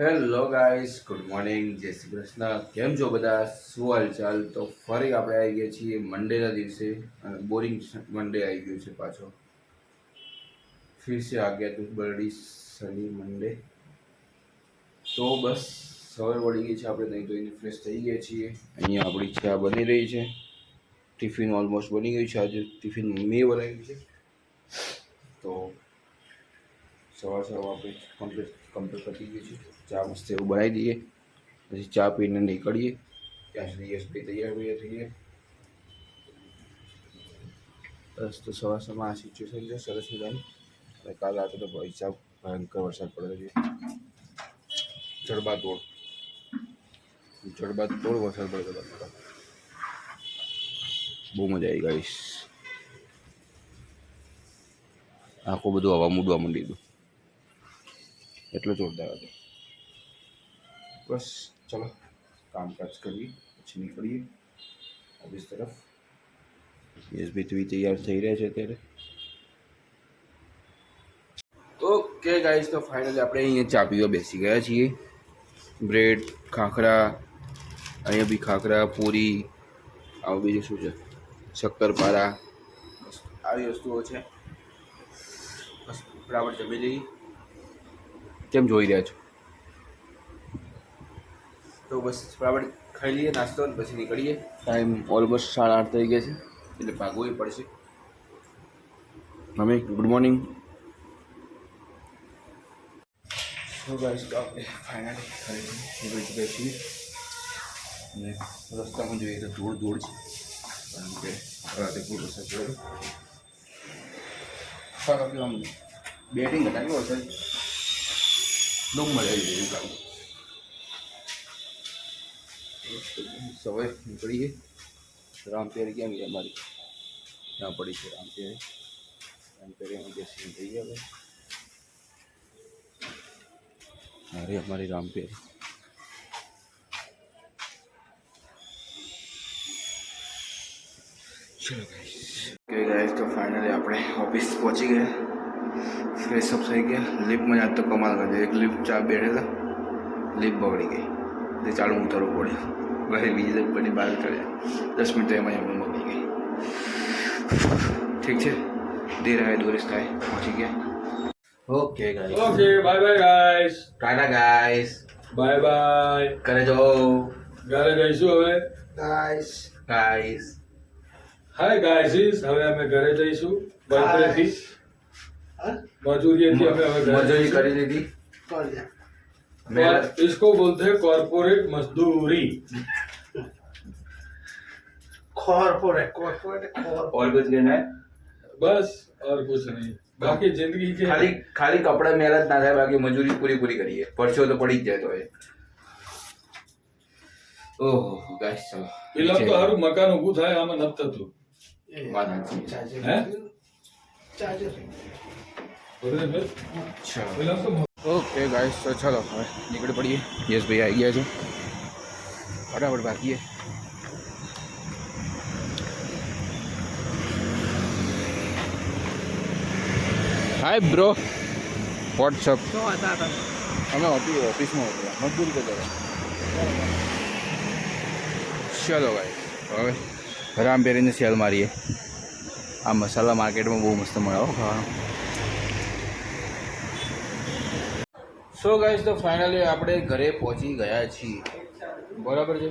Hello guys, good morning. જય શ્રી કૃષ્ણ. કેમ છો બધા? શું હાલચાલ? તો ફરી આપણે આવી ગયા છીએ મંડેના દિવસે. અને બોરિંગ મંડે આવી ગયું છે પાછો. ફિર સે આ ગયા તું બરડી શનિ મંડે. તો બસ, સવાર વળી ગઈ છે આપણે નહીં ધોઈને ફ્રેશ થઈ ગયા છીએ. અહીંયા આપણી ચા બની રહી છે. ટિફિન ઓલમોસ્ટ બની ગયું છે. આજે ટિફિન મમ્મીએ બનાવ્યું છે. તો સવાર સવાર આપણે કમ્પ્લીટ કમ્પ્લીટ પતી ગયું છે. ચા મસ્ત એવું બનાવી દઈએ. પછી ચા પીને નીકળીએ. ત્યાં સુધી યશભાઈ તૈયાર બૈયાર થઈએ. બસ તો સવાર સવારમાં આ સિચ્યુએશન છે, સરસ મજાની. અને કાલ રાતે તો પૈસા ભયંકર વરસાદ પડ્યો છે. જડબાતોડ. જડબાતોડ વરસાદ પડ્યો હતો બહુ મજા આવી ગઈ આખું બધું હવા મૂડવા માંડી હતું એટલો જોરદાર હતો. બસ ચલો કામકાજ કરીએ પછી નીકળીએ ઓફિસ તરફ યશભાઈ તો ઈ તૈયાર થઈ રહ્યા છે અત્યારે ઓકે ગાઈસ તો ફાઇનલી આપણે અહીંયા ચા પીવા બેસી ગયા છીએ. બ્રેડ ખાખરા અહીંયા બી ખાખરા પૂરી આવું બીજું શું છે? શક્કરપારા બસ આવી વસ્તુઓ છે. બસ બરાબર જમી લઈએ. કેમ જોઈ રહ્યા છો? તો બસ બરાબર ખાઈ લઈએ નાસ્તો અને પછી નીકળીએ. ટાઈમ ઓલમોસ્ટ સાડા આઠ થઈ ગયા છે. એટલે ભાગવું પડશે. મમ્મી ગુડ મોર્નિંગ સો ગાઈસ તો આપણે ફાઇનલી ખરીદી નીકળી ચૂક્યા છીએ. અને રસ્તામાં જોઈએ તો ધૂળ ધૂળ છે. કારણ કે રાતે પૂર વરસાદ પડ્યો સારા પીવા બેટિંગ હતા કેવો વરસાદ લોક મળે એવું કામ. સવારે નીકળીએ રામપેરી કેમ છે અમારી ત્યાં પડી છે રામપેરી રામપેરી અમે બેસીને જઈએ હવે અરે અમારી રામપેરી ચલો ગાઈસ તો ફાઇનલી આપણે ઓફિસ પહોંચી ગયા. ફ્રેશ અપ થઈ ગયા. લિફ્ટમાં આજ તો કમાલ કરી એક લિફ્ટ ચા બેઠેલા. લિફ્ટ બગડી ગઈ. એટલે ચાલુ ઉતરવું પડ્યું. ઘરે બીજી લિફ્ટ બહાર ચડ્યા દસ મિનિટ એમાં એમ મગી ગઈ. ઠીક છે? ધીરે આવે દોરીશ થાય. પહોંચી ગયા. Okay guys okay bye bye guys tata guys bye bye કરે જાઓ ઘરે જઈશું હવે. ગાઈસ ગાઈસ હાય ગાઈસ હવે અમે ઘરે જઈશું. બર્થડેથી મજૂરીએથી અમે હવે ઘરે મજૂરી. કરી દીધી और इसको बोलते हैं कॉर्पोरेट मजदूरी कॉर्पोरेट कॉर्पोरेट कॉर्पोरेट और कुछ कहना है बस और कुछ नहीं बाकी जिंदगी के ખાલી ખાલી કપડા મેળ જ ના થાય બાકી મજૂરી પૂરી પૂરી કરીએ પરસો તો પડી જ જાય તો એ ઓહો ગાઈસ ચલો પેલા તો હારું મકાન ઊભું થાય આમાં નથી થતું વાત સાચી છે. चार्जर હે चार्जर બરોબર ને? ચલો પેલા તો ઓકે ગાઈસ તો ચલો હવે નીકળી પડીએ યસ ભાઈ આવી ગયા છે ફટાફટ ભાગીએ હાય બ્રો વોટ્સઅપ અમે ઓફિસ ઓફિસમાં હતા મજદૂરી કરતા હતા ચલો ભાઈ હવે રામ પહેરીને સેલ મારીએ આ મસાલા માર્કેટમાં બહુ મસ્ત મળે હો ખાવાનું સો ગાઈસ તો ફાઇનલી આપણે ઘરે પહોંચી ગયા છીએ. બરાબર છે?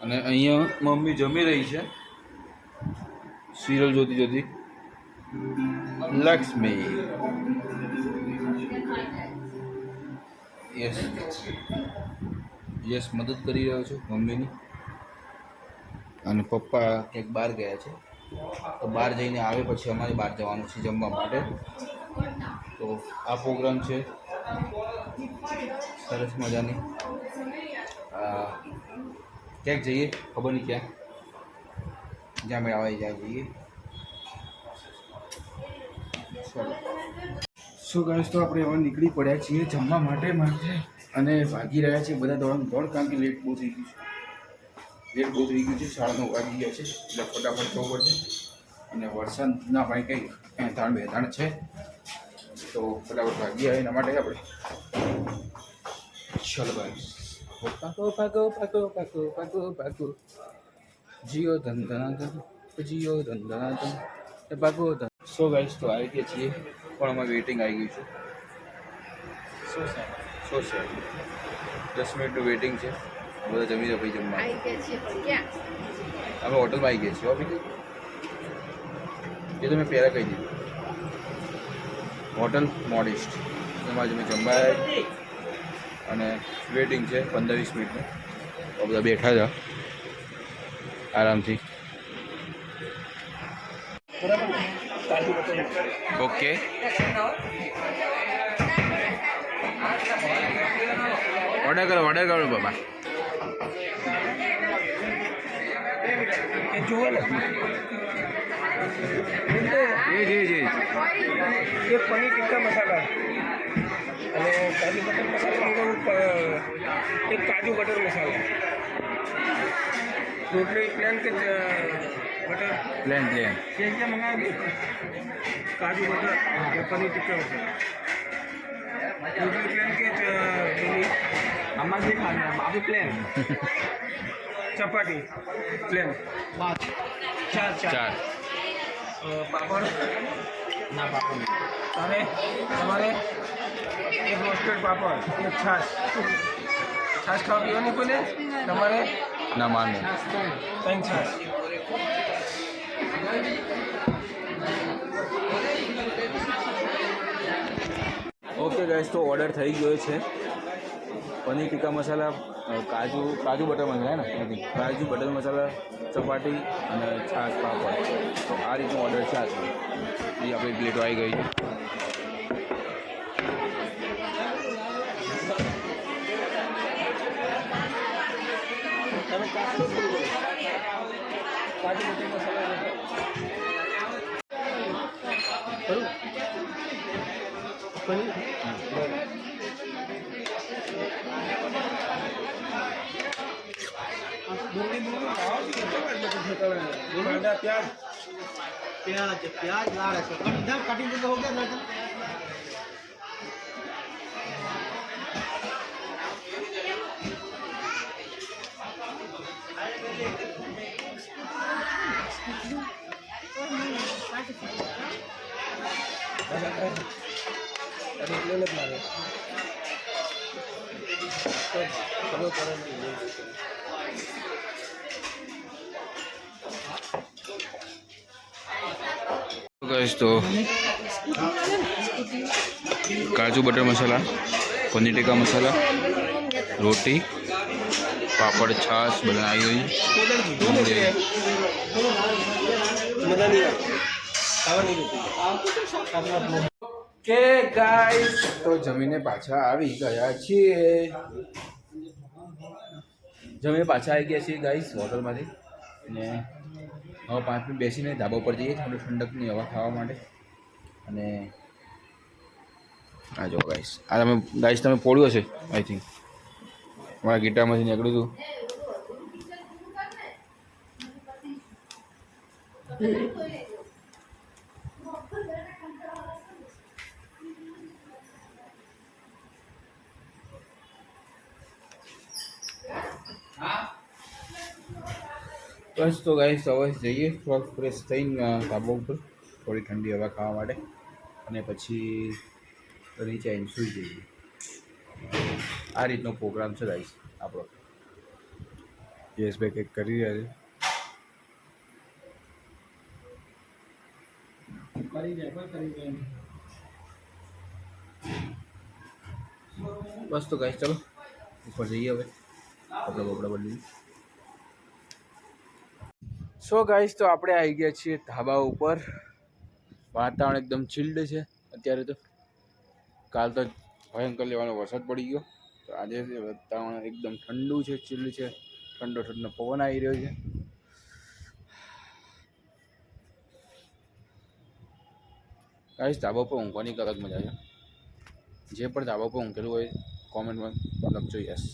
અને અહીંયા મમ્મી જમી રહી છે. સિરિયલ જોતી જોતી. લક્ષ્મી. યસ યસ મદદ કરી રહ્યો છું મમ્મીની. અને પપ્પા ક્યાંક બહાર ગયા છે. તો બહાર જઈને આવે પછી અમારે બહાર જવાનું છે જમવા માટે. તો આ પ્રોગ્રામ છે સરસ મજાની. ક્યાંક જઈએ? ખબર નહીં ક્યાં. જ્યાં મેળ જ્યાં જઈએ. સો ગાઈસ તો આપણે હવે નીકળી પડ્યા છીએ જમવા માટે માટે અને ભાગી રહ્યા છીએ બધા દોડ દોડ કારણ કે લેટ બહુ થઈ ગયું છે. લેટ બહુ થઈ ગયું છે, સાડા નવ વાગી ગયા છે. એટલે ફટાફટ જવું પડશે. અને વરસાદના ભાઈ કંઈક ત્રણ બે ત્રણ છે. તો ફટાફટ ભાગી આવે એના માટે આપણે. ચલો ભાઈ. પાકો પાકો પાકો પાકો પાકો પાકો જીઓ ધન ધના જીઓ ધન ધના એ પાકો ધન. સો ગાઈસ તો આવી ગયા છીએ. પણ અમે વેઇટિંગ આવી ગયું છે. સો સાહેબ દસ મિનિટનું વેઇટિંગ છે. બધા જમી જાય ભાઈ જમવા. અમે હોટલમાં આવી ગયા છીએ બીજું એ તો મેં પહેલાં કહી દીધું. Hotel modest. એમાં જ અમે જમવા અને વેટિંગ છે પંદર વીસ મિનિટનું બધા બેઠા હતા આરામથી. ઓકે. ઓર્ડર કરો ઓર્ડર કરો બાબા. जी जी जी। ये पनीर टिक्का मसाला। अरे काजू बटर मसाला एक काजू बटर मसाला। तो टोटली प्लेन के बटर। Plain plain. क्या क्या मंगाएँगे? काजू बटर पनीर टिक्का मसाला। तो टोटली प्लेन के अम्मा जी खाने बाबू प्लेन। चपाती प्लान। चार चार, चार। પાપડ ના પાપડ અને તમારે એક રોસ્ટેડ પાપડ એક છાશ છાશ ખાવા પીવાની કોઈને તમારે ના માને ત્રણ છાશ ઓકે ગાઈસ તો ઓર્ડર થઈ ગયો છે. પનીર ટીકા મસાલા કાજુ કાજુ બટર મસાલા હે ને? નથી કાજુ બટર મસાલા ચપાટી અને છાશ પાપડ. તો આ રીતનો ઓર્ડર છે આજે એ આપણી પ્લેટો આવી ગઈ છે. પનીર? ડુંગળી ડુંગળી ખાવા છે કેટલો વાર લોકો ખાતા હોય ડુંગળા પ્યાજ? પ્યાજ પ્યાજ લાડે છે. કટ ઇધર કટિંગ તો હો ગયા ના તો? એટલે લગ લાગે તો ચલો કરો ગાઈસ તો કાજુ બટર મસાલા પનીર ટીકા મસાલા રોટી પાપડ છાશ બનાવી હોય. ગઈ કે ગાઈસ તો જમીને પાછા આવી ગયા છીએ. જમીને પાછા આવી ગયા છીએ ગાઈસ હોટલમાંથી. અને હવે પાંચ મિનિટ બેસીને ધાબા પર જઈએ ઠંડક ઠંડકની હવા ખાવા માટે. અને આ જો ગાઈસ આ તમે ગાઈસ તમે પોળ્યો છે આઈ થિંક મારા ગીટારમાંથી નીકળ્યું હતું. બસ તો ગાઈસ હવે જઈએ. થોડાક ફ્રેશ થઈને ધાબા ઉપર થોડી ઠંડી હવા ખાવા માટે. અને પછી નીચે આવીને સૂઈ જઈએ. આ રીતનો પ્રોગ્રામ છે ગાઈસ આપણો. યશભાઈ કંઈક કરી રહ્યા છે. બસ તો ગાઈસ ચલો. ઉપર જઈએ હવે. કપડા બપડા બદલી સો ગાઈસ તો આપણે આવી ગયા છીએ ધાબા ઉપર. વાતાવરણ એકદમ ચિલ્ડ છે. અત્યારે તો કાલ તો ભયંકર લેવાનો વરસાદ પડી ગયો. તો આજે વાતાવરણ એકદમ ઠંડુ છે ચિલ્ડ છે. ઠંડો ઠંડો પવન આવી રહ્યો છે. ગાઈસ ધાબા ઉપર ઊંઘવાની અલગ મજા છે. જે પણ ધાબા પર ઊંઘેલું હોય કોમેન્ટમાં લખજો યસ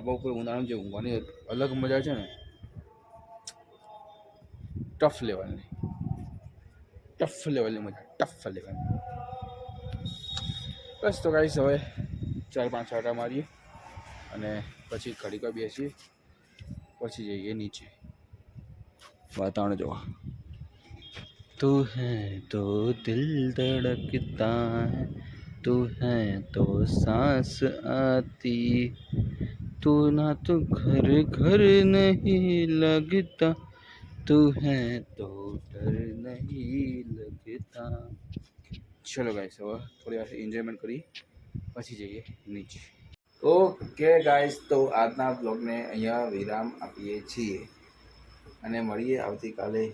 ધાબા ઉપર ઉનાળામાં જે ઊંઘવાની અલગ મજા છે ને ટફ લેવલની ટફ લેવલની મજા ટફ લેવલની બસ તો ગાઈસ હવે ચાર પાંચ આટા મારીએ અને પછી ઘડીકા બેસીએ પછી જઈએ નીચે વાતાવરણ જોવા તું હૈ તો દિલ ધડકતા હૈ તું હૈ તો सांस आती तू ना तो घर घर नहीं लगता तू है तो डर नहीं लगता ચલો ગાઈસ હવે થોડી વાર એન્જોયમેન્ટ કરી પછી જઈએ નીચે ઓકે ગાઈસ તો આજના બ્લોગને અહીંયા વિરામ આપીએ છીએ અને મળીએ આવતીકાલે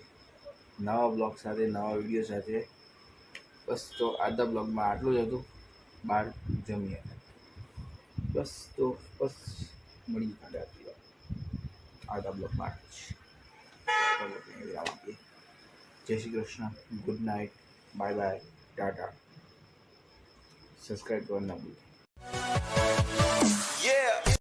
નવા બ્લોગ સાથે નવા વિડીયો સાથે બસ તો આજના બ્લોગમાં આટલું જ હતું બહાર જમીએ બસ તો બસ મળીએ કાલે આજથી આગા બ્લોકમાં આટલું જ વિરામ આપીએ જય Shri Krishna. Good night bye bye tata subscribe કરવાનું ના ભૂલતા Yeah.